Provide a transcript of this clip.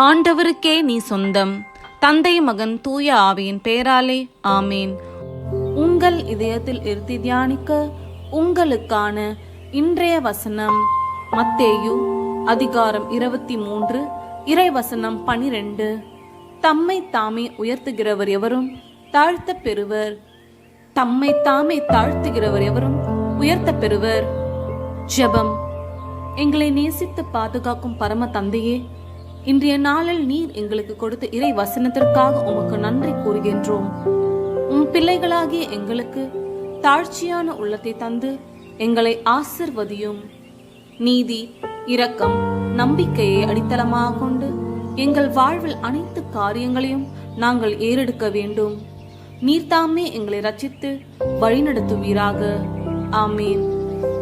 ஆண்டவருக்கே நீ சொந்தம். தந்தை மகன் தூய ஆவியின் பேராலே ஆமேன். உங்கள் இதயத்தில் இருத்தி தியானிக்க உங்களுக்கான இன்றைய வசனம் மத்தேயு அதிகாரம் இருபத்தி மூன்று இறைவசனம் பனிரெண்டு. தம்மை தாமே உயர்த்துகிறவர் எவரும் தாழ்த்த பெறுவர். தம்மை தாமே தாழ்த்துகிறவர் எவரும் உயர்த்த பெறுவர். ஜெபம். எங்களை நேசித்து பாதுகாக்கும் பரம தந்தையே இன்றைய நாளில் நீர் எங்களுக்கு கொடுத்த இறை வசனத்திற்காக உமக்கு நன்றி கூறுகின்றோம். உம் பிள்ளைகளாகிய எங்களுக்கு தாழ்ச்சியான உள்ளத்தை தந்து எங்களை ஆசிர்வதியும். நீதி இரக்கம் நம்பிக்கையை அடித்தளமாக கொண்டு எங்கள் வாழ்வில் அனைத்து காரியங்களையும் நாங்கள் ஏறெடுக்க வேண்டும். நீர்தாமே எங்களை ரச்சித்து வழிநடத்துவீராக. ஆமேன்.